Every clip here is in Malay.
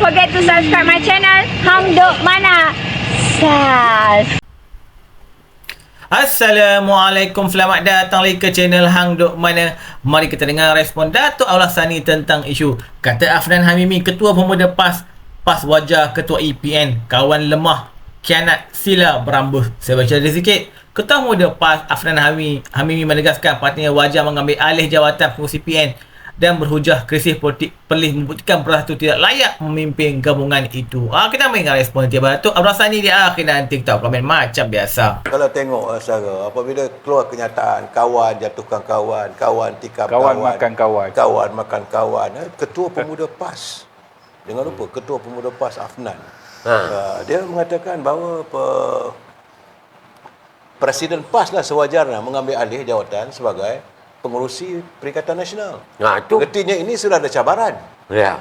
forget to subscribe my channel Hang Duk Mana. Sas. Assalamualaikum. Selamat datang lagi ke channel Hang Duk Mana. Mari kita dengar respon Datuk Aulah Sani tentang isu. Kata Afnan Hamimi Ketua Pemuda PAS PAS wajah Ketua EPN Kawan lemah Kianat sila berambuh Saya baca dia sikit. Ketua Pemuda PAS Afnan Hamimi Hamimi menegaskan Partinya wajah mengambil alih jawatan pengurusi PN dan berhujah krisis politik perlis membuktikan Bersatu tidak layak memimpin gabungan itu. Ah kita main dengan respon dia Datuk Abdul Sani di akhir dan TikTok komen macam biasa. Kalau tengok uh, Sarah, apabila keluar kenyataan kawan jatuhkan kawan, kawan tikam Kawan kawan, makan kawan. kawan makan kawan, eh, ketua pemuda PAS. Jangan lupa ketua pemuda PAS Afnan. Ha. Uh, dia mengatakan bahawa pe, Presiden PAS lah sewajarnya mengambil alih jawatan sebagai pengurusi Perikatan Nasional. Nah, itu. Artinya ini sudah ada cabaran. Ya.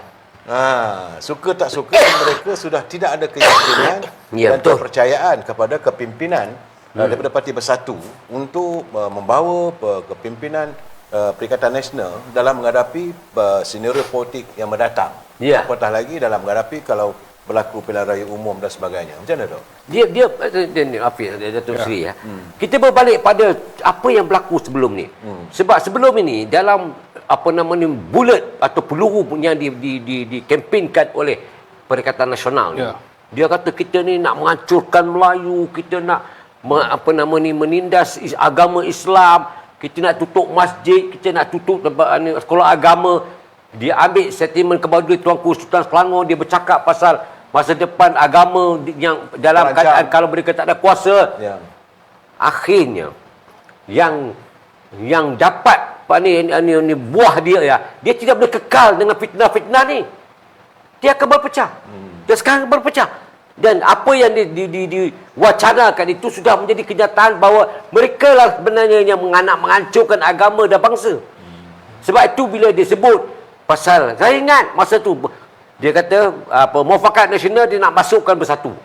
Ha, suka tak suka mereka sudah tidak ada keyakinan Ya, dan betul. kepercayaan kepada kepimpinan hmm. daripada Parti Bersatu untuk uh, membawa uh, kepimpinan uh, Perikatan Nasional dalam menghadapi uh, senario politik yang mendatang. Ya. Apatah lagi dalam menghadapi kalau berlaku pilihan raya umum dan sebagainya. Macam mana tu? Dia dia dia, dia, dia Hafiz dia Datuk ya. Seri ya. Hmm. Kita berbalik pada apa yang berlaku sebelum ni. Hmm. Sebab sebelum ini dalam apa nama ni bullet atau peluru yang di di di dikempenkan oleh Perikatan Nasional ni. Ya. Dia kata kita ni nak menghancurkan Melayu, kita nak me, apa nama ni menindas is, agama Islam, kita nak tutup masjid, kita nak tutup tempat ni, sekolah agama. Dia ambil sentimen kepada Tuanku Sultan Selangor, dia bercakap pasal masa depan agama di- yang dalam keadaan kalau mereka tak ada kuasa Ya. akhirnya yang yang dapat apa ni, ni, ni, buah dia ya dia tidak boleh kekal dengan fitnah-fitnah ni. Dia akan berpecah. Hmm. dia sekarang berpecah. Dan apa yang di, di, di, diwacanakan itu sudah menjadi kenyataan bahawa mereka lah sebenarnya yang menganak menghancurkan agama dan bangsa. Sebab itu bila dia sebut pasal saya ingat masa tu dia kata apa muafakat nasional dia nak masukkan bersatu.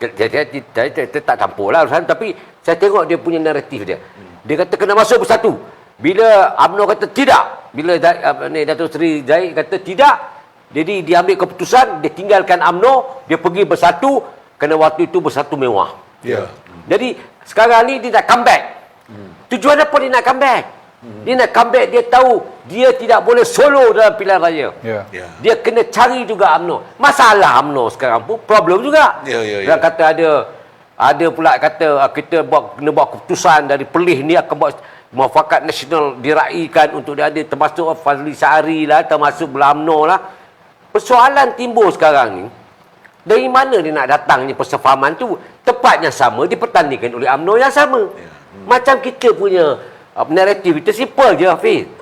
Jadi saya, saya, saya, saya tak campur lah urusan tapi saya tengok dia punya naratif dia. Dia kata kena masuk bersatu. Bila UMNO kata tidak, bila ni Datuk Seri Zahid kata tidak, jadi dia ambil keputusan, dia tinggalkan UMNO, dia pergi bersatu kerana waktu itu bersatu mewah. Ya. Jadi sekarang ni dia nak comeback. Tujuan apa dia nak comeback? Dia nak comeback, dia tahu dia tidak boleh solo dalam pilihan raya. Ya. Ya. Dia kena cari juga UMNO. Masalah UMNO sekarang pun problem juga. Ya, ya, ya. Dia kata ada ada pula kata ah, kita buat kena buat keputusan dari pelih ni akan buat muafakat nasional diraikan untuk dia ada termasuk Fazli Sari lah termasuk belah UMNO lah. Persoalan timbul sekarang ni dari mana dia nak datangnya persefahaman tu tepatnya sama dipertandingkan oleh UMNO yang sama. Ya. Macam kita punya uh, naratif kita simple je Hafiz.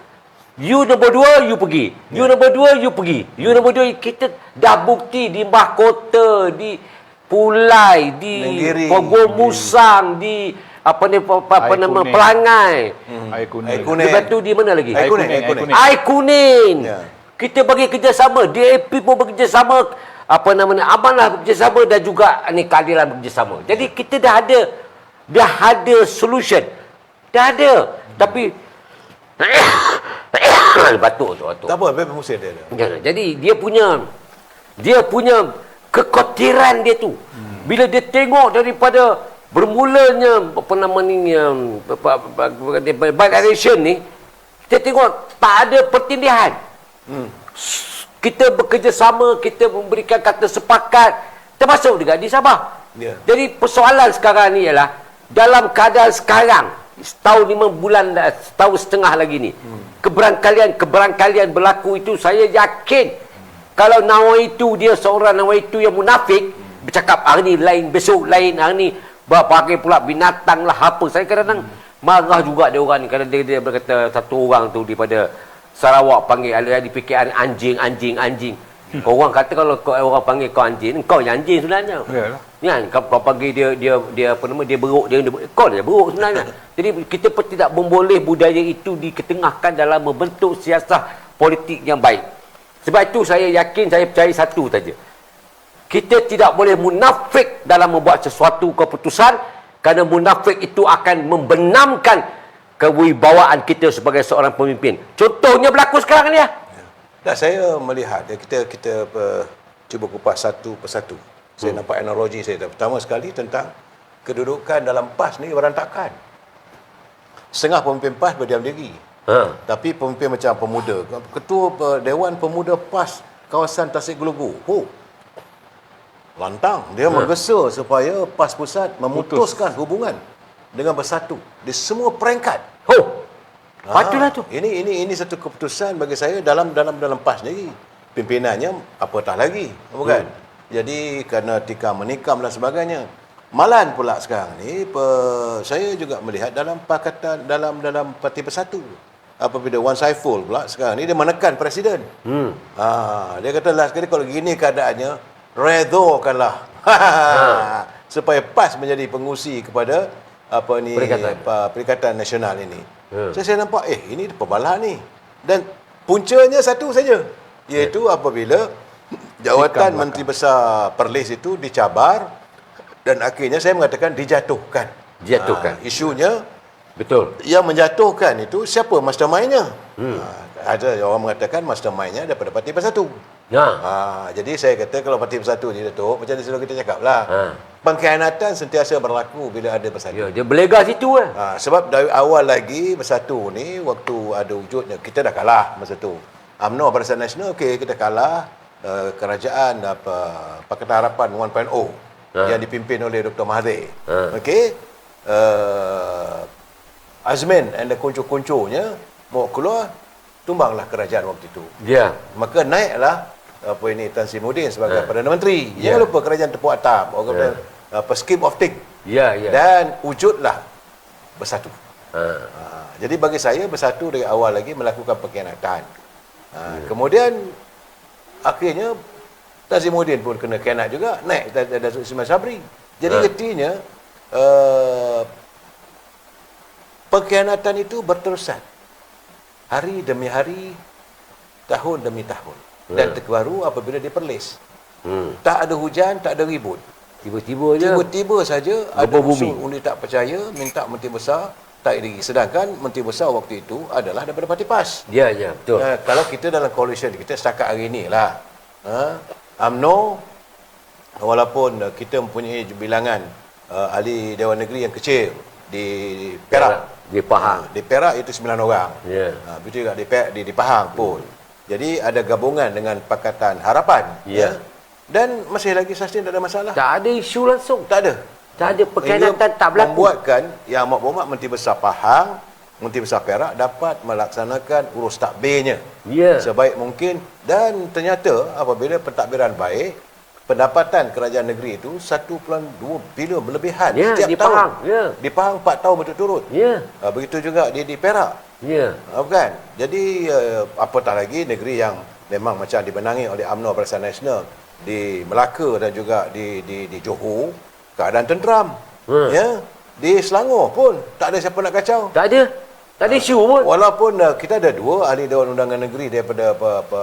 You nombor dua, you pergi. You nombor dua, you pergi. You nombor dua, kita dah bukti di mahkota, di Pulai, di Nenggiri. Pogol Musang, di apa ni apa, apa Air nama. Pelangai. Air kuning. Air kuning. Lepas tu di mana lagi? Air kuning, air kuning. Air kuning. Ya. Kita bagi kerjasama. DAP pun bekerjasama. Apa namanya? Amanah bekerjasama dan juga ni keadilan bekerjasama. Jadi kita dah ada dah ada solution. Dah ada. Tapi batuk tu batuk. Tak apa, biar musim dia. ada. Jangan. Jadi dia punya dia punya kekotiran dia tu. Bila dia tengok daripada bermulanya apa nama ni yang apa- by direction ni kita tengok tak ada pertindihan. Kita bekerjasama, kita memberikan kata sepakat termasuk juga di Sabah. Ya. Jadi persoalan sekarang ni ialah dalam keadaan sekarang setahun lima bulan dah, setahun setengah lagi ni hmm. keberangkalian keberangkalian berlaku itu saya yakin kalau nawa itu dia seorang nawa itu yang munafik hmm. bercakap hari ni lain besok lain hari ni pakai pula binatang lah apa saya kadang-kadang marah juga dia orang ni kerana dia, dia berkata satu orang tu daripada Sarawak panggil ada di PKR anjing anjing anjing orang kata kalau kau orang panggil kau anjing kau yang anjing sebenarnya Yalah. Kan kau kau panggil dia dia dia apa nama dia beruk dia, dia kau dia beruk sebenarnya. Jadi kita pun tidak memboleh budaya itu diketengahkan dalam membentuk siasat politik yang baik. Sebab itu saya yakin saya percaya satu saja. Kita tidak boleh munafik dalam membuat sesuatu keputusan kerana munafik itu akan membenamkan kewibawaan kita sebagai seorang pemimpin. Contohnya berlaku sekarang ni ya. Tak, saya melihat ya, kita kita apa, cuba kupas satu persatu. Saya nampak analogi saya. Pertama sekali tentang kedudukan dalam PAS ni berantakan. Setengah pemimpin PAS berdiam diri. Ha. Tapi pemimpin macam pemuda, ketua uh, Dewan Pemuda PAS kawasan Tasik Gelugu. Oh. Lantang. Dia menggesa supaya PAS pusat memutuskan hubungan dengan bersatu di semua peringkat. Oh. Patutlah tu. Ini ini ini satu keputusan bagi saya dalam dalam dalam PAS sendiri. Pimpinannya apatah lagi, bukan? Hmm. Jadi kerana tikam menikam dan sebagainya. Malan pula sekarang ni pe, saya juga melihat dalam pakatan dalam dalam Parti Bersatu. Apabila Wan Saiful pula sekarang ni dia menekan presiden. Hmm. Ha, dia kata last kali kalau gini keadaannya redokanlah. Ha. Supaya PAS menjadi pengusi kepada apa ni Perikatan. apa, Perikatan Nasional ini. Ya. So, saya nampak eh ini pembalah ni. Dan puncanya satu saja iaitu apabila jawatan Menteri Besar Perlis itu dicabar dan akhirnya saya mengatakan dijatuhkan. Dijatuhkan. Ha, isunya Betul. yang menjatuhkan itu siapa mastermindnya? Hmm. Ha, ada orang mengatakan mastermindnya daripada Parti Bersatu. Ya. Ha, jadi saya kata kalau Parti Bersatu ni Datuk, macam selalu kita cakap lah. Ha. Pengkhianatan sentiasa berlaku bila ada bersatu. Ya, dia berlega situ eh. Ha, sebab dari awal lagi bersatu ni waktu ada wujudnya kita dah kalah masa tu. UMNO Barisan Nasional okey kita kalah uh, kerajaan apa Pakatan Harapan 1.0 Ha. yang dipimpin oleh Dr. Mahathir. Ha. Okey. Uh, Azmin and the kuncu-kuncunya mau keluar tumbanglah kerajaan waktu itu. Ya. Maka naiklah apa ini Tan Sri Muhyiddin sebagai Ha. Perdana Menteri. Ya. Jangan lupa kerajaan tepuk atap. Orang kata apa scheme of thing. Ya, ya. Dan wujudlah bersatu. Ha. Ha, jadi bagi saya bersatu dari awal lagi melakukan pengkhianatan. Ha, Kemudian akhirnya Muhyiddin pun kena khianat juga naik Da- Da- Datuk Ismail Sabri. Jadi Ha. artinya uh, pengkhianatan itu berterusan. Hari demi hari, tahun demi tahun. Dan Ha. terbaru apabila dia perlis. Hmm. Tak ada hujan, tak ada ribut. Tiba-tiba je. Tiba-tiba saja ada bumi. usul undi tak percaya minta Menteri Besar tak diri. Sedangkan Menteri Besar waktu itu adalah daripada Parti PAS. Ya, ya, betul. Uh, kalau kita dalam coalition kita setakat hari ini lah. Uh, UMNO walaupun uh, kita mempunyai bilangan uh, ahli Dewan Negeri yang kecil di Perak. Di Pahang. Di Perak itu 9 orang. Ya. Uh, begitu juga di, di, di Pahang pun. Jadi ada gabungan dengan Pakatan Harapan. Ya. Dan masih lagi sustain tak ada masalah. Tak ada isu langsung. Tak ada. Tak ada pengkhianatan Ia tak berlaku. Membuatkan yang amat berhormat Menteri Besar Pahang, Menteri Besar Perak dapat melaksanakan urus takbirnya Ya. sebaik mungkin dan ternyata apabila pentadbiran baik, pendapatan kerajaan negeri itu 1.2 bilion berlebihan Ya, setiap di tahun. Pahang, ya. Di Pahang 4 tahun berturut-turut. Ya. Uh, begitu juga di di Perak. Ya. Uh, kan? Jadi uh, apatah lagi negeri yang memang macam dibenangi oleh UMNO Barisan Nasional di Melaka dan juga di di di Johor keadaan tenteram. Hmm. Ya. Di Selangor pun tak ada siapa nak kacau. Tak ada. Tak ada isu pun. Walaupun uh, kita ada dua ahli Dewan Undangan Negeri daripada apa, apa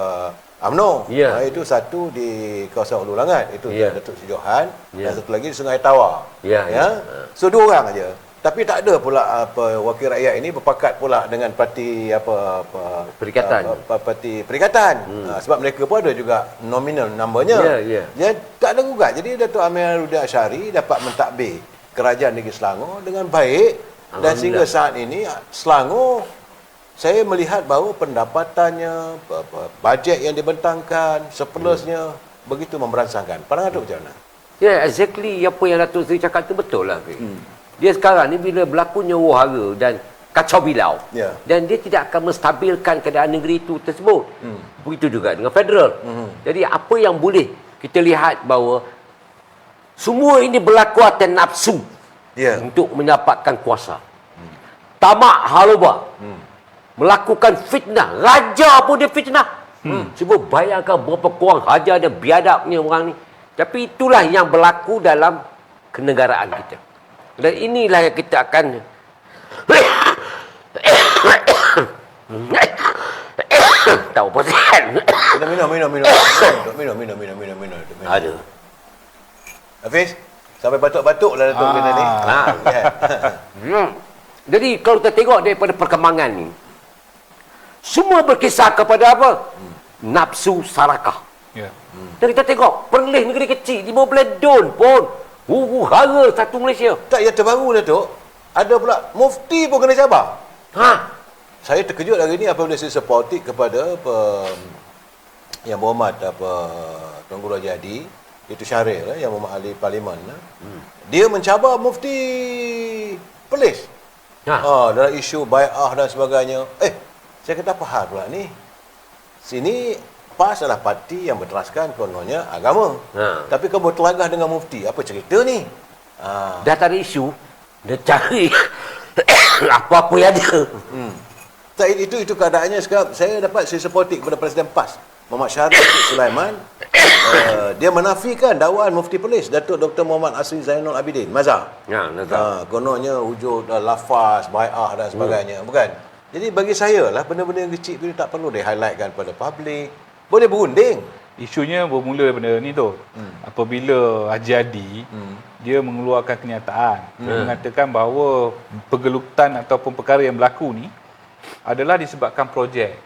UMNO. Ya. Uh, itu satu di kawasan Ulu Langat, itu Ya. Datuk Sri Johan Ya. dan satu lagi di Sungai Tawar. Ya, ya. So dua orang aja. Tapi tak ada pula apa wakil rakyat ini berpakat pula dengan parti apa apa Perikatan. apa, parti perikatan. Hmm. Ha, sebab mereka pun ada juga nominal numbernya. Ya, ya. Ya tak ada gugat. Jadi Datuk Amir Rudi Asyari dapat mentadbir kerajaan negeri Selangor dengan baik dan sehingga saat ini Selangor saya melihat bahawa pendapatannya, apa- apa, bajet yang dibentangkan, surplusnya begitu memberansangkan. Pandangan tu macam mana? Ya, exactly apa yang Datuk Seri cakap tu betul lah. Hmm. Dia sekarang ni bila berlakunya wahara dan kacau bilau. Ya. Dan dia tidak akan menstabilkan keadaan negeri itu tersebut. Hmm. Begitu juga dengan federal. Hmm. Jadi apa yang boleh kita lihat bahawa semua ini berlaku atas nafsu Ya. untuk mendapatkan kuasa. Hmm. Tamak haluba. Hmm. Melakukan fitnah. Raja pun dia fitnah. Hmm. Cuba bayangkan berapa kurang hajar dan biadabnya orang ni. Tapi itulah yang berlaku dalam kenegaraan kita. Dan inilah yang kita akan tahu apa sihat. Minum, minum, minum, minum. Minum, minum, minum, minum, minum, minum. minum. Ada. Hafiz, sampai batuk-batuk lah Datuk kena ni. Ah. Ya. Hmm. Jadi kalau kita tengok daripada perkembangan ni semua berkisar kepada apa? Nafsu sarakah. Ya. Dan kita tengok Perlis negeri kecil 15 don pun huru hara satu Malaysia. Tak, yang terbaru Datuk, ada pula mufti pun kena cabar. Ha. Saya terkejut hari ini apabila saya sepotik kepada apa, yang berhormat apa Tuan Guru Haji itu Syahril lah, yang berhormat ahli parlimen lah. Hmm. Dia mencabar mufti Perlis. Ha. Ha, dalam isu bai'ah dan sebagainya. Eh, saya kata apa hal pula ni? Sini PAS adalah parti yang berteraskan kononnya agama. Ha. Tapi kamu bertelagah dengan mufti. Apa cerita ni? Ha. Dah tak ada isu, dia cari apa-apa yang ada. Hmm. Tak, itu itu keadaannya sekarang. Saya dapat saya supporting kepada Presiden PAS. Muhammad Syarif Sulaiman. uh, dia menafikan dakwaan Mufti Perlis Datuk Dr. Muhammad Asri Zainul Abidin Mazhar. Ya. Ha, kononnya wujud uh, lafaz, bai'ah dan sebagainya. Hmm. Bukan? Jadi bagi saya lah benda-benda yang kecil itu tak perlu di-highlightkan pada public. Boleh berunding. Isunya bermula daripada ni tu. Hmm. Apabila Haji Adi Hmm. dia mengeluarkan kenyataan hmm. mengatakan bahawa pergelutan ataupun perkara yang berlaku ni adalah disebabkan projek.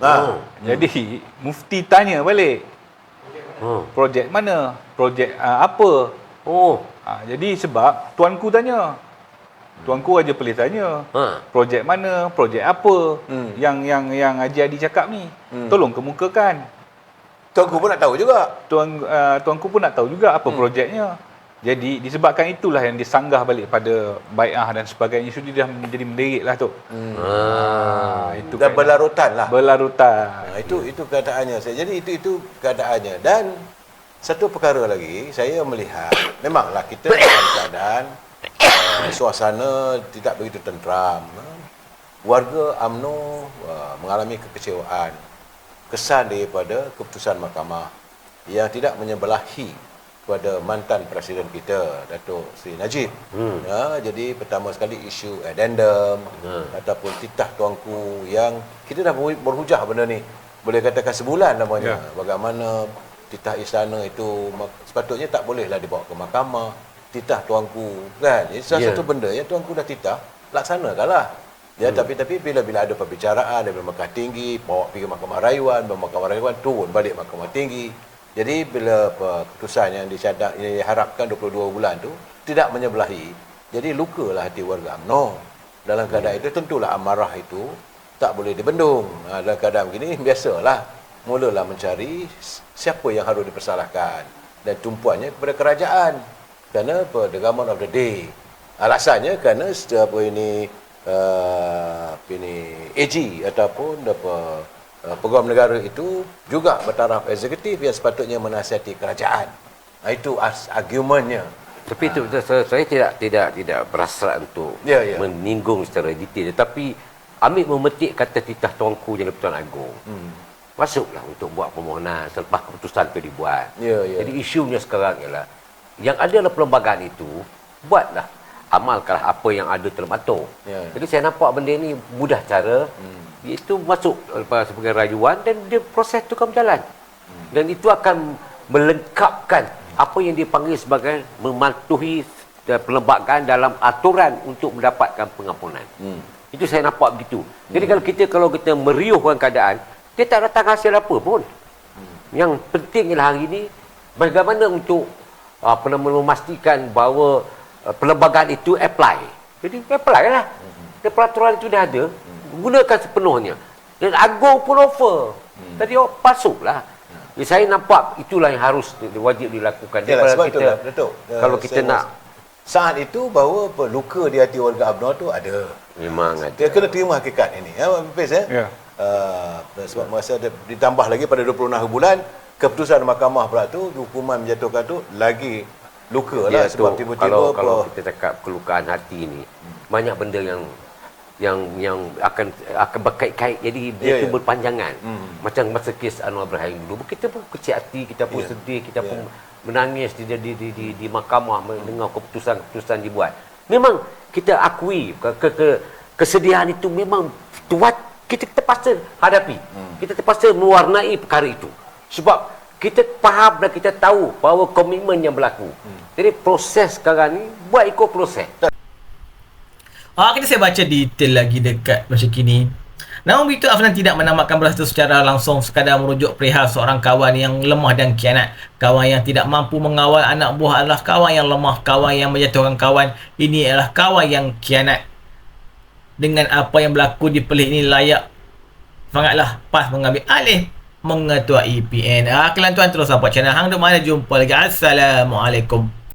Ha. Jadi mufti tanya balik, Hmm. projek mana? Projek uh, apa? Oh. Ha, jadi sebab tuanku tanya. Tuanku Raja Perlis tanya. Ha. Projek mana? Projek apa? Hmm. Yang yang yang Haji Adi cakap ni. Hmm. Tolong kemukakan. Tuanku pun nak tahu juga. Tuan uh, tuanku pun nak tahu juga apa hmm. projeknya. Jadi disebabkan itulah yang disanggah balik pada bai'ah dan sebagainya. Isu dia dah menjadi menderik lah tu. Hmm. Ha. itu Dan kaedah. berlarutan lah. berlarutan. Ha, itu itu keadaannya saya. Jadi itu itu keadaannya dan satu perkara lagi saya melihat memanglah kita dalam keadaan suasana tidak begitu tenteram. Warga AMNO uh, mengalami kekecewaan kesan daripada keputusan mahkamah yang tidak menyebelahi kepada mantan presiden kita Datuk Seri Najib. Hmm. Ya, jadi pertama sekali isu addendum Hmm. ataupun titah tuanku yang kita dah ber- berhujah benda ni. Boleh katakan sebulan namanya. Ya. Bagaimana titah istana itu sepatutnya tak bolehlah dibawa ke mahkamah. Titah tuanku kan. Ini salah Ya. satu benda yang tuanku dah titah, laksanakanlah. Ya, Hmm. tapi tapi bila bila ada perbicaraan daripada mahkamah tinggi, bawa pergi mahkamah rayuan, bawa mahkamah rayuan turun balik mahkamah tinggi. Jadi bila keputusan yang dicadak yang diharapkan 22 bulan tu tidak menyebelahi, jadi lukalah hati warga UMNO. Dalam keadaan itu tentulah amarah itu tak boleh dibendung. Ha, dalam keadaan begini biasalah mulalah mencari siapa yang harus dipersalahkan dan tumpuannya kepada kerajaan. Kerana apa the government of the day. Alasannya kerana apa ini uh, apa ini AG ataupun apa uh, peguam negara itu juga bertaraf eksekutif yang sepatutnya menasihati kerajaan. Ha, itu as argumentnya. Tapi itu betul, saya, saya tidak tidak tidak berasrat untuk Ya, ya. menyinggung secara detail tetapi ambil memetik kata titah tuanku Jangka Pertuan Agong. Hmm. Masuklah untuk buat permohonan selepas keputusan itu dibuat. Ya, ya. Jadi isunya sekarang ialah yang ada dalam perlembagaan itu buatlah amalkanlah apa yang ada dalam atur. Ya. Jadi saya nampak benda ni mudah cara hmm. iaitu masuk lepas sebagai rayuan dan dia proses itu akan berjalan. Hmm. Dan itu akan melengkapkan apa yang dipanggil sebagai mematuhi perlembagaan dalam aturan untuk mendapatkan pengampunan. Hmm. Itu saya nampak begitu. Jadi kalau kita kalau kita meriuhkan keadaan, dia tak datang hasil apa pun. Yang penting ialah hari ini bagaimana untuk apa nama memastikan bahawa uh, perlembagaan itu apply. Jadi apply lah. Dan peraturan itu dah ada, gunakan sepenuhnya. Dan Agong pun offer. Tadi oh, masuklah. Jadi saya nampak itulah yang harus wajib dilakukan. Yalah, Daripada sebab kita, itulah, Datuk. Uh, kalau kita saya nak saat itu bahawa luka di hati warga UMNO tu ada. memang ada. Dia kena terima hakikat ini. Ya, Hafiz ya. Ya. Uh, sebab masa dia ditambah lagi pada 26 bulan keputusan mahkamah pula tu hukuman menjatuhkan tu lagi luka lah Ya, sebab tu, tiba-tiba kalau apa, kalau kita cakap kelukaan hati ni banyak benda yang yang yang akan akan berkait-kait jadi dia Ya, tu ya. berpanjangan Hmm. macam masa kes Anwar Ibrahim dulu kita pun kecil hati kita pun Ya. sedih kita Ya. pun menangis di di di di, di, mahkamah mendengar keputusan-keputusan dibuat memang kita akui ke, ke, ke kesedihan itu memang tuat kita terpaksa hadapi Hmm. kita terpaksa mewarnai perkara itu sebab kita faham dan kita tahu bahawa komitmen yang berlaku. Hmm. Jadi proses sekarang ni buat ikut proses. Ah, kita saya baca detail lagi dekat macam kini. Namun berita Afnan tidak menamakan belas itu secara langsung sekadar merujuk perihal seorang kawan yang lemah dan kianat. Kawan yang tidak mampu mengawal anak buah adalah kawan yang lemah, kawan yang menjatuhkan kawan. Ini adalah kawan yang kianat. Dengan apa yang berlaku di pelik ini layak sangatlah PAS mengambil alih mengetua EPN. Ah, kalian tuan terus support channel Hang Duk Mana. Jumpa lagi. Assalamualaikum.